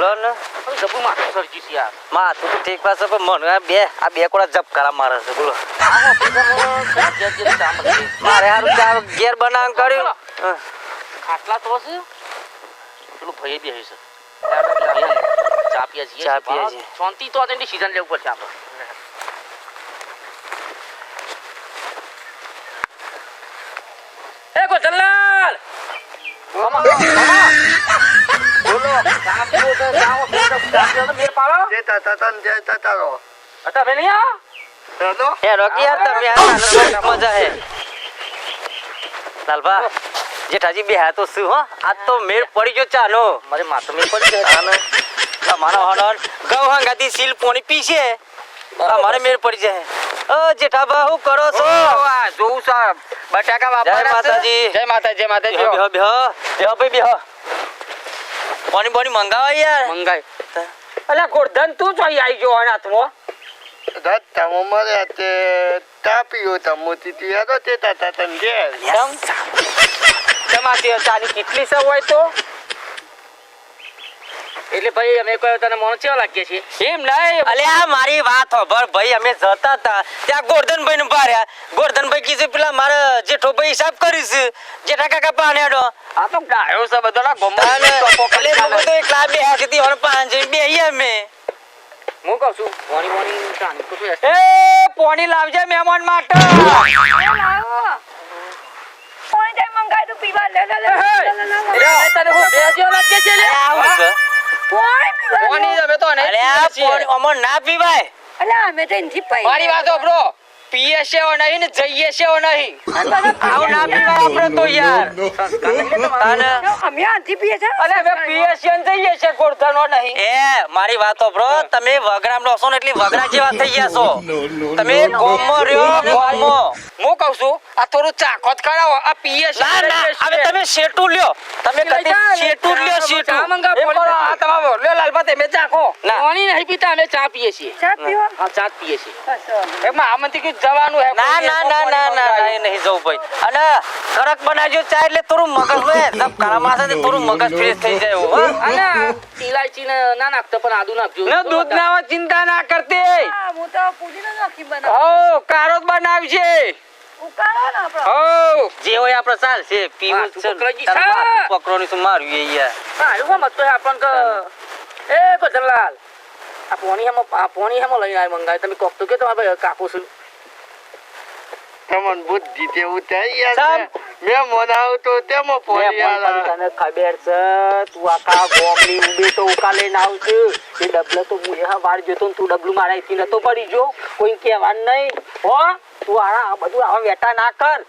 બોલો ને. જબુ માથું સરજી છે યાર. માથું તો ઠીક પાસે પણ મને આ બે આ બે કોડા જપકારા મારે છે બોલો. મારે હારું ચાર ઘેર બનાવ કર્યું. ખાટલા તો છે પેલું ભાઈ બી હશે. ચા પીએ છીએ. ચા પીએ છીએ. શાંતિ તો તેની સીઝન લેવું પડશે આપણે. એ ગોધનલાલ મામા, મામા. લાલભા જેઠાજી બે હાથો શું હો આજ તો મેળ પડી ગયો ચાનો મારે માથું મેળ પડી જાય. ચાનો તમારો હનન ગૌ હંગાતી સીલ પોણી પીશે અમારે મેળ પડી જાય ઓ જેઠાબા હું કરો છો આ જોઉં છું. બટાકા જય માતાજી. જય માતાજી જય માતાજી બેહો બેહો બેહો ભાઈ બેહો પાણી પાણી મંગાવો યાર. મંગાય. અલા ગોરધન તું જો આવી ગયો આના હાથમાં. દત તમો મરે તે તાપીઓ તમો તીતી હતો તે તાતા તન જે તમારી ચાની કેટલી સવ હોય તો? એટલે ભાઈ અમે કોઈ તને મોણ ચેવા લાગીએ છીએ એમ નહીં અલે આ મારી વાત હોભર ભાઈ અમે જતા હતા ત્યાં ગોરધનભાઈ ને પાર્યા ગોરધનભાઈ કીધું પેલા મારે જેઠો ભાઈ હિસાબ કરીશ જેઠા કાકા પાનેડો આ તો ડાયો છે બધો ના ગોમાને એટલે લોકો તો એકલા બે હાથથી ઓર પાંચ બે અમે હું કહું છું પોણી મોણી ચાની એ પોણી લાવજે મહેમાન માટે પોણી જાય મંગાય તું પીવા લે લે લે લે, લે, લે, લે. એ તને હું બે જેવો લાગે છે લે આવું છે મોણી જમે તો નહીં અરે આ પોણી અમર ના પીવાય. અલા અમે તો એનથી પૈ મારી વાત સાંભળો. પીએ છે ઓ નહીં ને જઈએ છે ઓ નહીં આવ ના પીવા આપણે તો યાર. અમે આથી પીએ છે અરે અમે પીએ છે ને જઈએ છે ગોરધનો નહીં. એ મારી વાતો બ્રો તમે વગરામ રહો ને એટલી વગરા જેવા થઈ ગયા છો. તમે ગોમો રહ્યો ગોમો હું કહું છું આ થોડું ચાખોત કરાવો આ પીએ છે ના ના હવે તમે શેટુ લ્યો. તમે કદી શેટુ લ્યો શેટું. આ તમારો લે લાલબા તમે ચાખો ના. પાણી નહીં પીતા અમે ચા પીએ છીએ. ચા પીવા હા ચા પીએ છીએ. એમાં આમાંથી કીધું જવાનું હે? ના ના ના ના ના ના, એ નહીં જવું ભાઈ. અને કડક બનાવજો ચા એટલે થોડું મગજ હોય. તબ કાળા માથે થોડું મગજ ફ્રેશ થઈ જાય હો. અને ઇલાયચી ને ના નાખતો પણ આદુ નાખજો. ને દૂધ ના ચિંતા ના કરતે. હું તો પુદીનો નાખી બનાવ. હો કારો જ બનાવશે ને જે હોય આપણે ચાલશે પીવું છે પકડો પકડવાનું શું માર્યું યાર. મત તો આપણ એ આ પોણી હેમો આ પોણી હેમો લઈને આવી મંગાવી તમે કોક તો કે તમારે ભાઈ કાપો છું. તમન બુદ્ધિ તેવું થઈ યાર મે મનાવ તો તેમાં પોણી યાર તને ખબર છે તું આખા ગોમની ઊભી તો ઉકા લઈને આવશે એ ડબલો તો હું એવા વાર જોતો તું ડબલું મારા થી નતો પડી જો. કોઈ કહેવાનું નહીં. હો તું આ બધું આવા વેટા ના કર.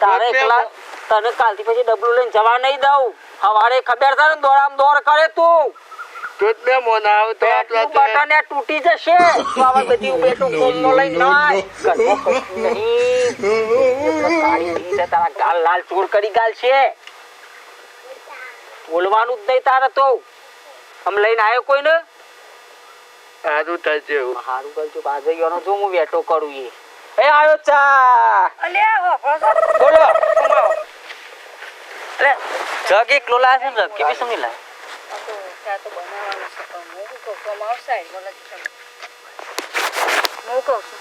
તારે એકલા તને કાલથી પછી ડબલું લઈને જવા નહીં દઉં. હવારે ખબર છે ને દોડામ દોડ કરે તું. તો તૂટી જશે. બધી ના તારી ગાલ લાલ ચોર કરી ગાલ છે. બોલવાનું જ નહીં તારે તો. આમ લઈને આવ્યો કોઈને? સારું થશે હારું કરજો બાજરીઓનો જો હું વેટો કરું એ એ આવ્યો ચા. બોલો અરે જગ એક લોલા છે ને જગ? કે બી સમજી લાય ચા તો બનાવવાનું છે પણ હું શું કહું છું, આમ આવશે બોલે છે. હું કહું છું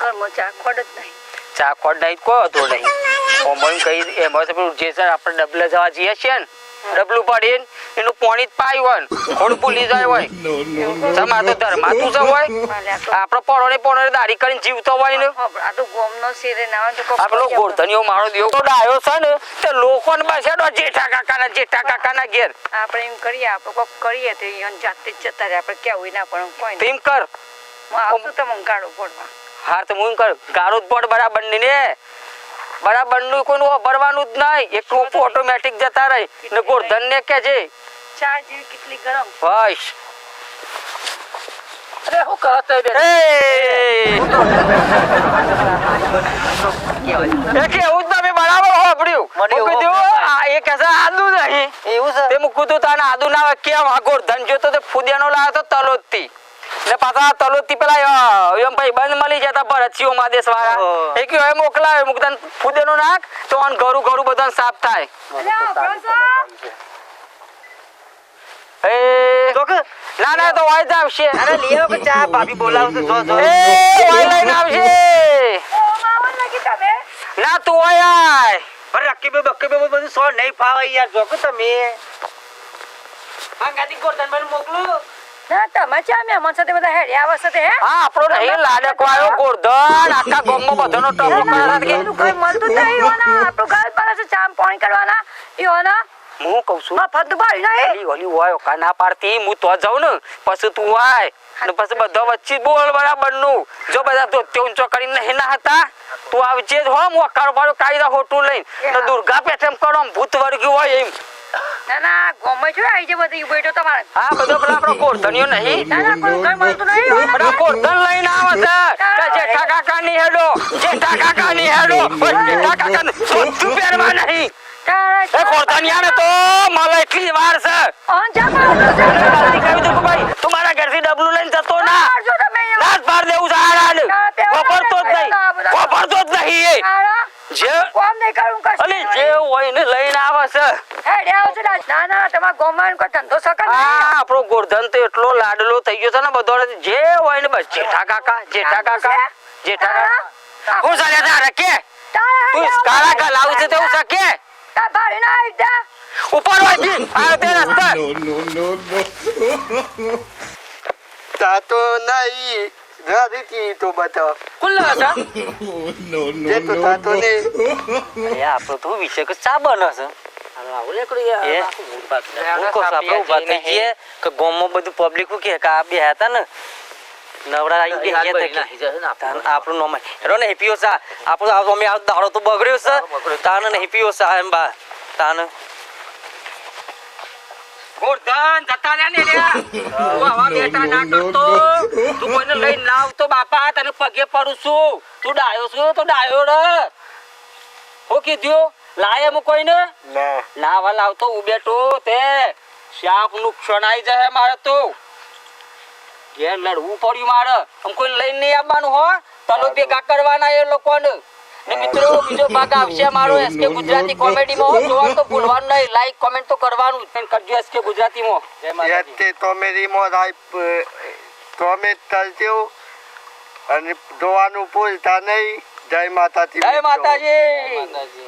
ઘરમાં ચા ખોડ જ નહીં. ચા ખોટ નહીં કોઈ હતો નહીં. ઓમણ કઈ એમાં તો જે સર આપણે ડબલે જવા જઈએ છીએ ને ડબલું પડીને એનું પોણી જ પાય હોય ખોડ ભૂલી જાય હોય. સમા તો ધર્માતું છે હોય? તો આપણો પોણો ને પોણો દાઢી કરીને જીવતો હોય ને. હો, આ તો ગોમનો શેરે ના હોય તો કોક આ પેલો કહી આપો. ગોરધનીઓ મારો દેવો તો ડાયો છે ને તે લોકોને બસેડો જેઠા કાકાના જેઠા કાકાના ઘેર. આપણે એમ કરીએ આપણે કોક કરીએ તો જાતે જ જતા રહે આપણે કેવું ના પણ કોઈ એમ કર. હું આવતું તમને ગાળો પડવા. હા તો હું એમ કર. ગાળું જ પડ બરાબરની. ને બરાબરનું કોઈનું ભરવાનું જ નહીં. એક ઓટોમેટિક જતા રહી. ને ગોરધન ને કે છે? ચા જેવી કેટલી ગરમ. બસ. અરે હું કરત એ એ! કે હું તો મે બરાબર હોભળ્યું મને એવું મૂકી આ એ કહેશે આદુ નહીં. એવું છે? તે મૂકું તું તાને આદુ ના કેમ આ ગોરધન જોતો તો ફુદિયાનો લાયો તો તલોદથી ને પાછા તલોદથી પેલા એમ ભાઈ બંધ મળી જતા ભરતસિંહ માદેશ વાળા. એ કયો એ મોકલાવે મુકતા ફુદિયાનો નાખ તો આન ઘરું ઘરું બધાને સાફ થાય. ના ના તો વાય આવશે. અરે લઈ કે ચા ભાભી બોલાવશે જો જો. એ વાય લઈને આવશે. ઓ માવન લાગી તમે? ના તું વાય આય. અરે બક્કી બકીબે બધું સો નહીં ફાવે યાર જો કે તમે. હા મોકલું. ના તમે ચા મહેમાન સાથે બધા હેડે આવા સાથે હા? આપણો નહીં લાડક ગોરધન આખા ગામમાં બધાનો ટપો કરે કે? એનું મળતું નહીં હોના આપણું ઘર પર છે ચા પાણી કરવાના. ઈ હું કહું છું મફત બાળી નહીં ઓલી ઓલી હોય કા ના પાડતી હું તો જાઉં ને પછી તું આય અને પછી બધા વચ્ચે બોલ બરાબરનું જો બધા તો તે ઊંચો કરીને નહીં ના હતા તું આવજે જ હો હું વાળો કાયદા હોટું લઈને. દુર્ગા પેઠેમ કરો ભૂત વર્ગ્યું હોય એમ. ના ના ગમે છે આઈ જે બધી બેઠો તમારે હા બધો પેલા આપણો ગોરધનિયો નહીં ના ના કોઈ ઘર મળતું નહીં બધા ગોરધન લઈને આવે છે જેઠા કાકા ની હેડો જેઠા કાકા ની હેડો જેઠા કાકા ને સોચું પહેરવા નહીં એ ગોરધનિયા ને તો મને એટલી વાર છે ઓન જા પાડો છે. જલ્દી કહી દઉં ભાઈ તું મારા ઘરથી ડબલું લઈને જતો ના. નાચ પાર દેવું છે હારાને. ના, જ નહીં બધા. જ નહીં જે કોમ નહીં કરું કશું અલી જે હોય ને લઈને આવે છે. હેડે આવો છો ના? ના ના તમારા કોઈ ધંધો સકન આ આપણો ગોરધન તો એટલો લાડલો થઈ ગયો છે ને બધો જે હોય ને બસ જેઠા કાકા જેઠા કાકા જેઠા કાકા. હું? ચાલ્યા તારે કે? તું કાળા કા લાવું છે તેવું છે કે? ભાઈ ના આવી જા. ઉપર હોય આ તે રસ્તા. તા તો નહીં રાધીથી તો બતાવ. કુલ્લા હતા તાતો ને એ આપણો તો એ છું, આપણે ઊભા થઈ જઈએ કે ગામમાં બધું પબ્લિક કે કે આ બે હતા ને નવરા આવી બે ગયા આપણું. નામ હેરો ને હિપીઓ સા. આપણો અમે દાડો તો બગડ્યો છે. તાન ને હેપીઓ સા એમ બા. તાન. ગોરધન જતા રહ્યા ને તું આવા બેટા ના કરતો તું. કોઈને લઈને ના આવતો બાપા તને પગે પડું છું. તું ડાયો છું તો ડાયો રે. હું કીધું લાય એમ કોઈને? ના. લાવા લાવતો ઉબેટો તે. શાપ નુકસાન આવી જાય મારે તો. ઘેર લડવું પડ્યું મારે. આમ કોઈ લઈને નહીં આવવાનું હો. તલો ભેગા કરવાના એ લોકોને. મિત્રો બીજો ભાગ આવશે અમારો એસકે ગુજરાતી કોમેડીમાં. માં જોવાનું તો ભૂલવાનું નહીં. લાઈક કોમેન્ટ તો કરવાનું. જ. કરજો એસકે ગુજરાતીમાં. જય માતાજી. યાતે તો મેરી મોરાઈ તો અમે ચાલજો. અને જોવાનું ભૂલતા નહીં. જય માતાજી. જય. માતાજી.